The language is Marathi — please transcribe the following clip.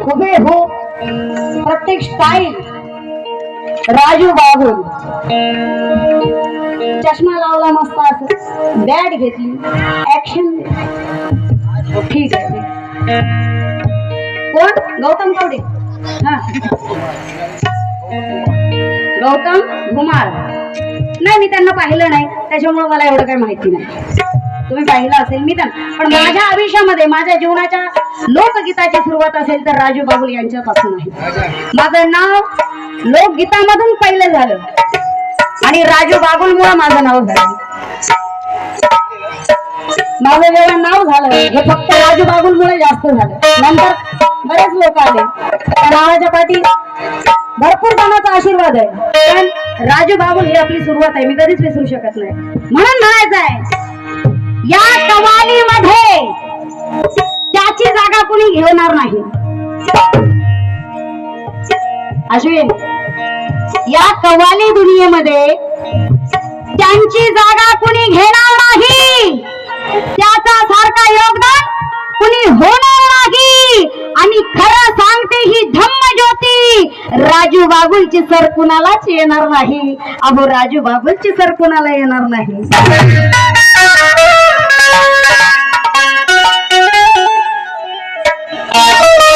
हुबेहूब हो, प्रत्येक स्टाईल राजू बाबून चष्मा लावला मस्त असं. बॅट घेतली. ऍक्शन ठीक आहे. कोण? गौतम कवडे हा. गौतम घुमाळ नाही मी त्यांना पाहिलं नाही. त्याच्यामुळे मला एवढं काही माहिती नाही. तुम्ही पाहिलं असेल मी तर. पण माझ्या आयुष्यामध्ये माझ्या जीवनाच्या लोकगीताची सुरुवात असेल तर राजू बाबुल यांच्यापासून आहे. माझं नाव लोकगीतामधून पहिलं झालं. आणि राजू बाबुलमुळे माझं नाव झालं. माझं जेव्हा नाव झालं हे फक्त राजू बाबुलमुळे जास्त झालं. नंतर बरेच लोक आले. त्या नावाच्या पाठी भरपूर जणांचा आशीर्वाद आहे. पण राजू बाबुल ही आपली सुरुवात आहे. मी कधीच विसरू शकत नाही. म्हणून म्हणायचं आहे या कवालीमध्ये त्याची जागा कुणी घेणार नाही. अश्विन या कवाली दुनियेमध्ये त्यांची जागा कुणी घेणार नाही. त्याचा सारखा योगदान कुणी होणार नाही. आणि खरं सांगते ही धम्म ज्योती राजू बाबूलची सर कुणालाच येणार नाही. अहो राजू बाबूलची सर कुणाला येणार नाही?